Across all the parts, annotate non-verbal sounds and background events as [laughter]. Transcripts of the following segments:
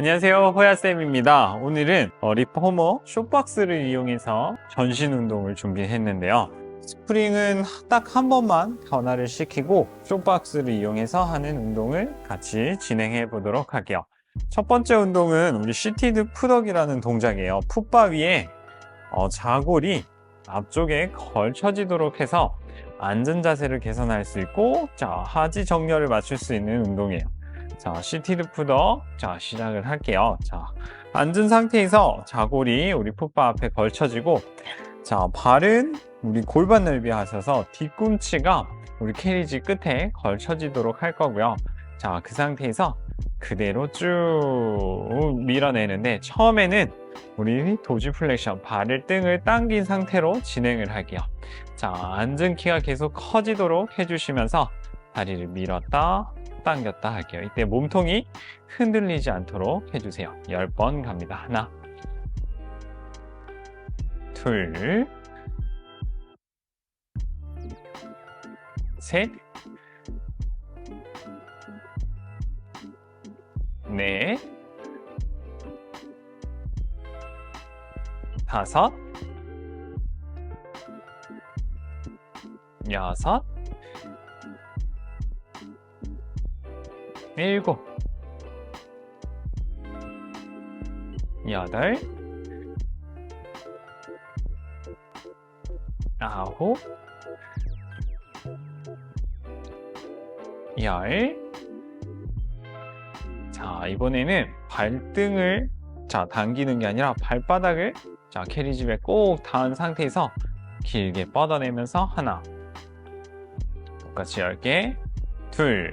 안녕하세요. 호야쌤입니다. 오늘은 어, 리포머 쇼박스를 이용해서 전신 운동을 준비했는데요. 스프링은 딱 한 번만 변화를 시키고 쇼박스를 이용해서 하는 운동을 같이 진행해 보도록 할게요. 첫 번째 운동은 우리 시티드 푸덕이라는 동작이에요. 풋바 위에 어, 자골이 앞쪽에 걸쳐지도록 해서 앉은 자세를 개선할 수 있고 자 하지 정렬을 맞출 수 있는 운동이에요 자, 시티드 푸더. 자, 시작을 할게요. 자, 앉은 상태에서 자골이 우리 풋바 앞에 걸쳐지고, 자, 발은 우리 골반 넓이 하셔서 뒤꿈치가 우리 캐리지 끝에 걸쳐지도록 할 거고요. 자, 그 상태에서 그대로 쭉 밀어내는데, 처음에는 우리 도지 플렉션, 발을 등을 당긴 상태로 진행을 할게요. 자, 앉은 키가 계속 커지도록 해주시면서 다리를 밀었다, 당겼다 할게요. 이때 몸통이 흔들리지 않도록 해주세요. 10번 갑니다. 하나, 둘, 셋, 넷, 다섯, 여섯, 일곱, 여덟, 아홉, 열. 자, 이번에는 발등을 자, 당기는 게 아니라 발바닥을 자, 캐리집에 꼭 닿은 상태에서 길게 뻗어내면서 하나, 똑같이 10개, 둘,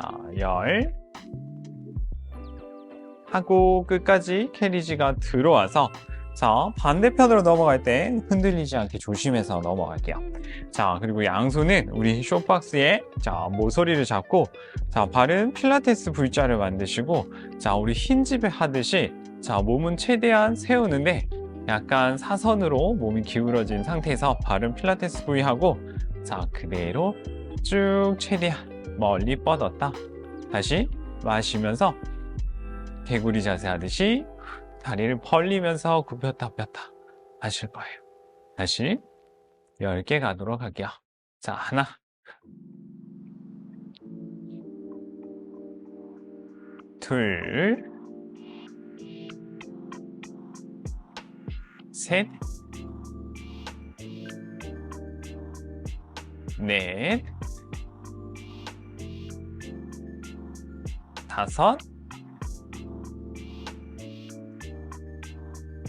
자, 열. 하고 끝까지 캐리지가 들어와서 자 반대편으로 넘어갈 때 흔들리지 않게 조심해서 넘어갈게요. 자 그리고 양손은 우리 쇼박스에 자 모서리를 잡고 자 발은 필라테스 V자를 만드시고 자 우리 흰집에 하듯이 자 몸은 최대한 세우는데 약간 사선으로 몸이 기울어진 상태에서 발은 필라테스 V 하고 자 그대로 쭉 최대한 멀리 뻗었다. 다시 마시면서 개구리 자세 하듯이 다리를 벌리면서 굽혔다 폈다 하실 거예요. 다시 10개 가도록 할게요. 자, 하나. 둘. 셋. 넷. 다섯,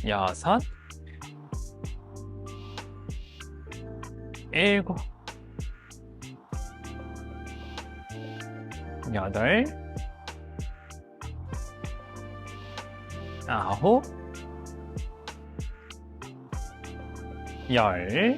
여섯, 일곱, 여덟, 아홉, 열,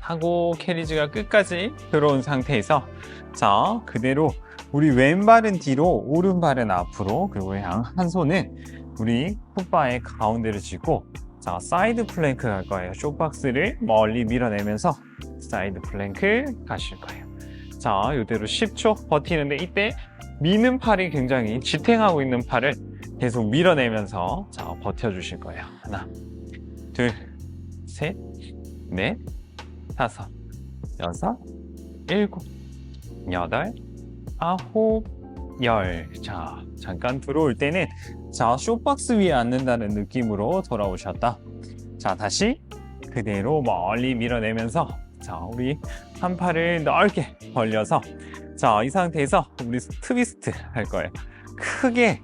하고 캐리지가 끝까지 들어온 상태에서 자 그대로 우리 왼발은 뒤로 오른발은 앞으로 그리고 양 한 손은 우리 풋바의 가운데를 쥐고 자 사이드 플랭크 갈 거예요. 쇼박스를 멀리 밀어내면서 사이드 플랭크 가실 거예요. 자 이대로 10초 버티는데 이때 미는 팔이 굉장히 지탱하고 있는 팔을 계속 밀어내면서 자 버텨주실 거예요. 하나 둘 셋 넷 다섯 여섯 일곱 여덟 아홉, 열. 자, 잠깐 들어올 때는 자, 쇼박스 위에 앉는다는 느낌으로 돌아오셨다. 자, 다시 그대로 멀리 밀어내면서 자, 우리 한 팔을 넓게 벌려서 자, 이 상태에서 우리 트위스트 할 거예요. 크게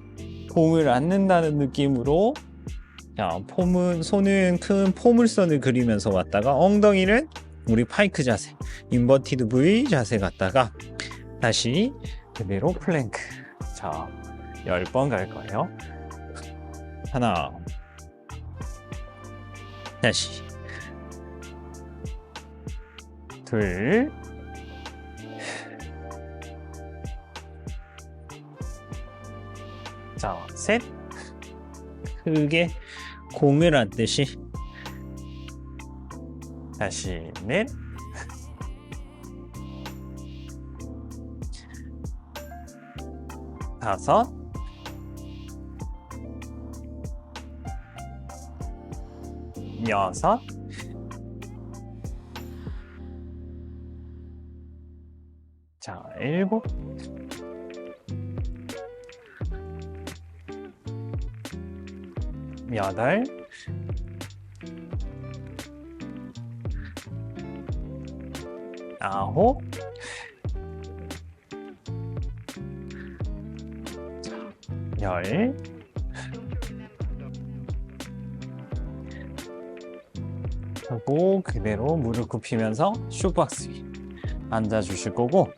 공을 앉는다는 느낌으로 자, 폼은 손은 큰 포물선을 그리면서 왔다가 엉덩이는 우리 파이크 자세, 인버티드 V 자세 갔다가 다시 그대로 플랭크. 자, 10번 갈 거예요. 하나. 다시. 둘. 자, 셋. 크게 공을 안듯이. 다시 넷. 다섯. 여섯. 자, 일곱. 여덟. 아홉. 열. 하고 그대로 무릎 굽히면서 쇼박스 위 앉아 주실 거고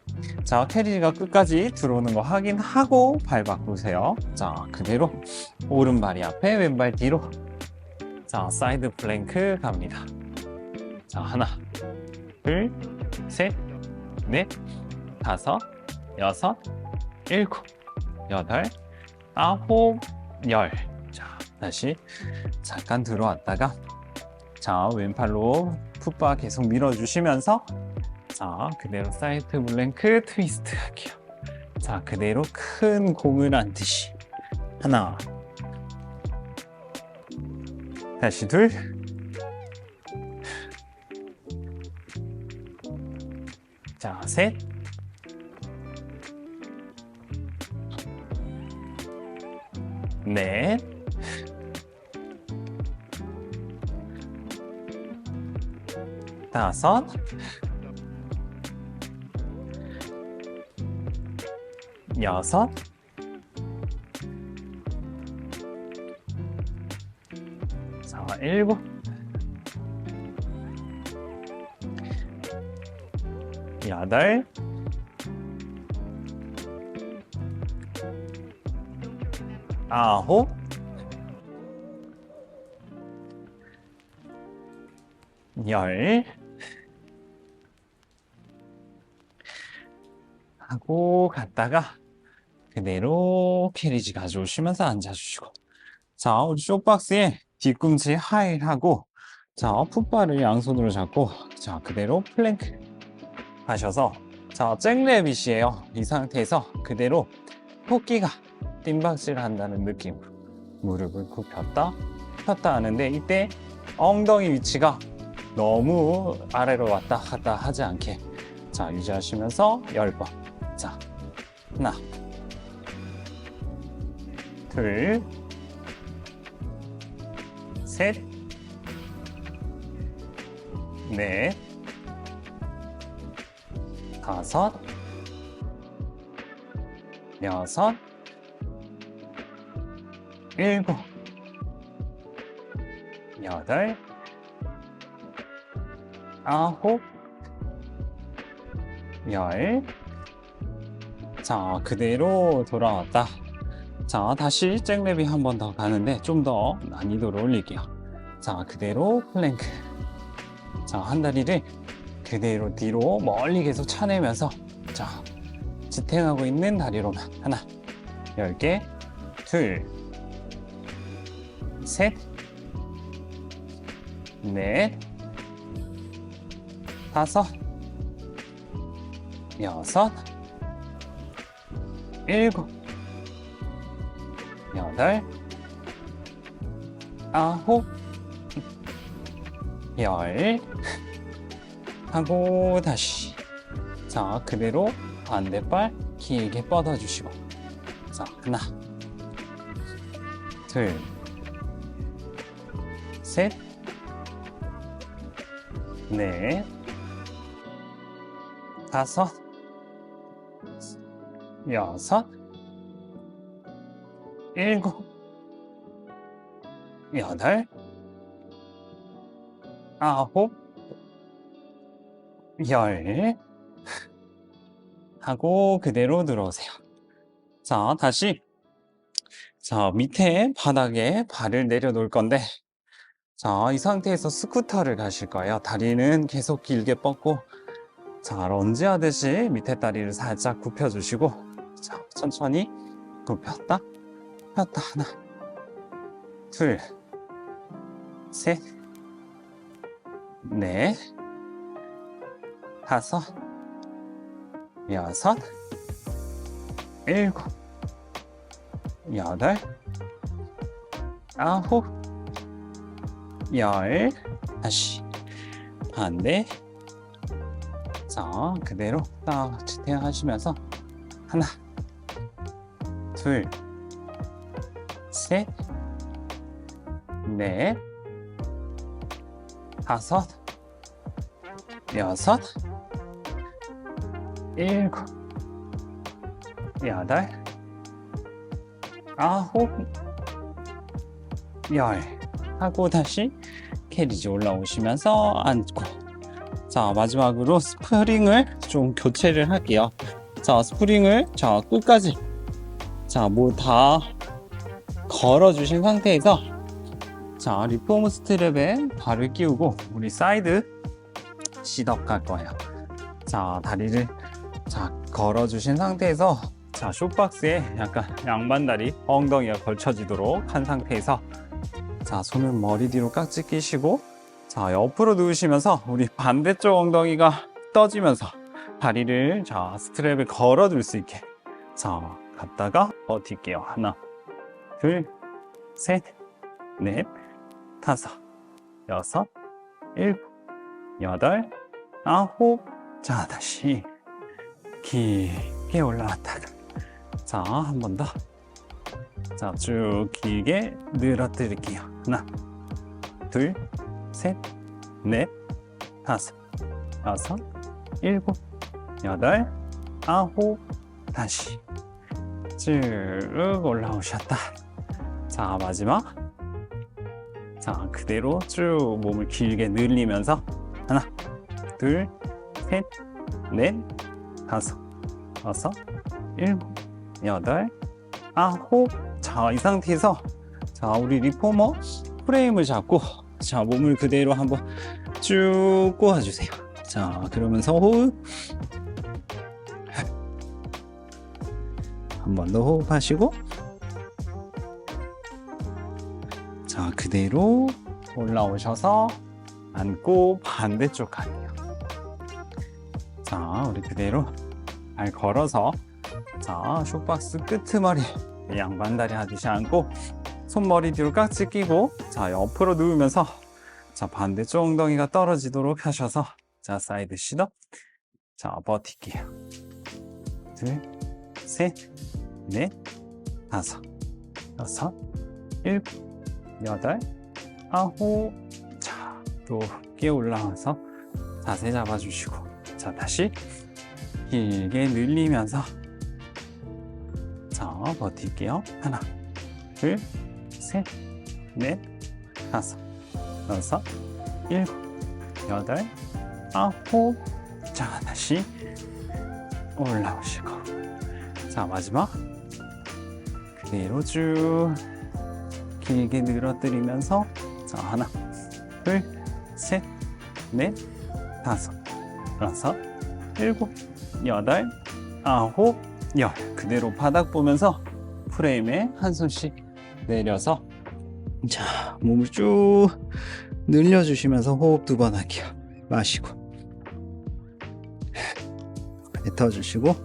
자 캐리가 끝까지 들어오는 거 확인하고 발 바꾸세요. 자 그대로 오른발이 앞에 왼발 뒤로. 자 사이드 플랭크 갑니다. 자 하나 둘셋넷 다섯 여섯 일곱 여덟 아홉 열 자 다시 잠깐 들어왔다가 자, 왼팔로 풋바 계속 밀어주시면서 자, 그대로 사이드 블랭크 트위스트 할게요. 자, 그대로 큰 공을 안듯이. 하나. 다시 둘. 자, 셋 넷 다섯. 여섯. 자 일곱. 여덟 아홉. 열. 하고 갔다가 그대로 캐리지 가져오시면서 앉아주시고 자 우리 쇼박스에 뒤꿈치 하일하고 자 풋발을 양손으로 잡고 자 그대로 플랭크 하셔서 자 잭레빗이에요. 이 상태에서 그대로 토끼가 띵박질을 한다는 느낌으로 무릎을 굽혔다? 폈다 하는데 이때 엉덩이 위치가 너무 아래로 왔다 갔다 하지 않게. 자 유지하시면서 10번. 자 하나 둘 셋, 넷, 다섯, 여섯, 일곱, 여덟, 아홉, 열. 자, 그대로 돌아왔다. 자, 다시 잭랩이 한 번 더 가는데 좀 더 난이도를 올릴게요. 자, 그대로 플랭크. 자, 한 다리를 그대로 뒤로 멀리 계속 차내면서 자, 지탱하고 있는 다리로만 하나, 열 개, 둘, 셋, 넷, 다섯, 여섯, 일곱, 여덟, 아홉, 열. 하고 다시. 자 그대로 반대발 길게 뻗어주시고. 자 하나. 둘 셋 넷 다섯. 여섯. 일곱. 여덟. 아홉. 열. 하고 그대로 들어오세요. 자, 다시. 자, 밑에 바닥에 발을 내려놓을 건데, 자, 이 상태에서 스쿠터를 가실 거예요. 다리는 계속 길게 뻗고, 자, 런지 하듯이 밑에 다리를 살짝 굽혀주시고, 자, 천천히 굽혔다, 폈다, 하나, 둘, 셋, 넷, 다섯, 여섯, 일곱, 여덟, 아홉, 열, 다시. 반대. 자, 그대로 딱 지탱하시면서 하나, 둘, 셋, 넷, 다섯, 여섯, 일곱, 여덟, 아홉, 열 하고 다시 캐리지 올라오시면서 앉고. 자 마지막으로 스프링을 좀 교체를 할게요. 자 스프링을 자 끝까지. 자 뭐 다 걸어 주신 상태에서 자 리폼 스트랩에 발을 끼우고 우리 사이드 시덕 갈 거예요. 자 다리를 자 걸어 주신 상태에서 자 쇼박스에 약간 양반다리 엉덩이가 걸쳐지도록 한 상태에서 자 손은 머리 뒤로 깍지 끼시고 자 옆으로 누우시면서 우리 반대쪽 엉덩이가 떠지면서 다리를 자 스트랩에 걸어 둘 수 있게. 자 갔다가 버틸게요. 하나 둘 셋 넷 다섯 여섯 일곱 여덟 아홉. 자 다시 길게 올라왔다가 자 한 번 더 자, 쭉 길게 늘어뜨릴게요. 하나, 둘, 셋, 넷, 다섯, 여섯, 일곱, 여덟, 아홉, 다시 쭉 올라오셨다. 자, 마지막. 자, 그대로 쭉 몸을 길게 늘리면서 하나, 둘, 셋, 넷, 다섯, 여섯, 일곱, 여덟, 아홉, 자, 이 상태에서 자, 우리 리포머 프레임을 잡고 자, 몸을 그대로 한번 쭉 꼬아주세요. 자, 그러면서 호흡 한 번 더 호흡하시고 자, 그대로 올라오셔서 앉고 반대쪽 갈게요. 자, 우리 그대로 발 걸어서 자, 쇼박스 끄트머리 양반다리 하듯이 앉고 손머리 뒤로 깍지 끼고 자 옆으로 누우면서 자 반대쪽 엉덩이가 떨어지도록 하셔서 자 사이드 시도. 자 버틸게요. 둘 셋 넷 다섯 여섯 일곱 여덟 아홉. 자또 끼 올라와서 자세 잡아주시고 자 다시 길게 늘리면서 자, 버틸게요. 하나, 둘, 셋, 넷, 다섯, 여섯, 일곱, 여덟, 아홉. 자, 다시 올라오시고. 자, 마지막. 그대로 쭉 길게 늘어뜨리면서 자, 하나, 둘, 셋, 넷, 다섯, 여섯, 일곱, 여덟, 아홉, 열 그대로 바닥 보면서 프레임에 한 손씩 내려서 자 몸을 쭉 늘려주시면서 호흡 두 번 할게요. 마시고. 뱉어주시고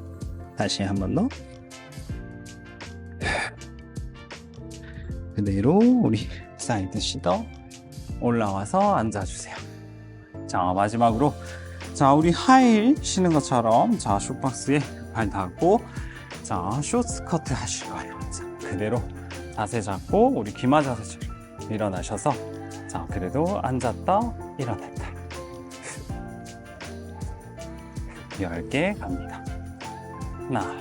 다시 한 번 더. 그대로 우리 사이드 시더 올라와서 앉아주세요. 자 마지막으로. 자 우리 하일 쉬는 것처럼 자 쇼박스에 발 닿고 자 쇼스커트 하실 거예요. 자, 그대로 자세 잡고 우리 기마 자세처럼 일어나셔서 자 그래도 앉았다 일어났다. [laughs] 10개 갑니다. 하나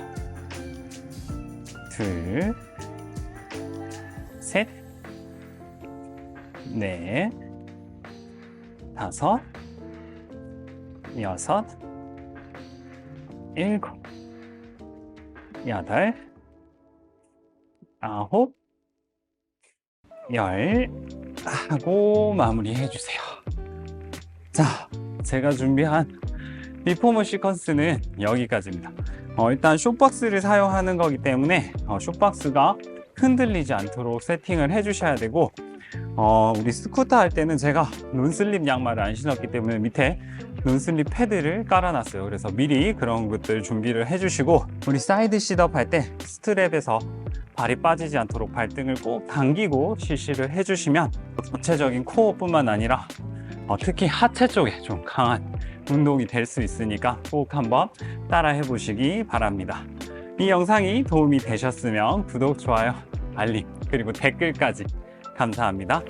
둘셋넷 다섯 여섯 일곱 여덟, 아홉, 열 하고 마무리해 주세요. 자, 제가 준비한 리포머 시퀀스는 여기까지입니다. 어, 일단 쇼박스를 사용하는 거기 때문에 어, 쇼박스가 흔들리지 않도록 세팅을 해 주셔야 되고 어, 우리 스쿠터 할 때는 제가 론슬립 양말을 안 신었기 때문에 밑에 론슬립 패드를 깔아놨어요. 그래서 미리 그런 것들 준비를 해주시고 우리 사이드 시덥 할때 스트랩에서 발이 빠지지 않도록 발등을 꼭 당기고 실시를 해주시면 전체적인 코어뿐만 아니라 어, 특히 하체 쪽에 좀 강한 운동이 될 수 있으니까 꼭 한번 따라해 보시기 바랍니다. 이 영상이 도움이 되셨으면 구독, 좋아요, 알림, 그리고 댓글까지 감사합니다.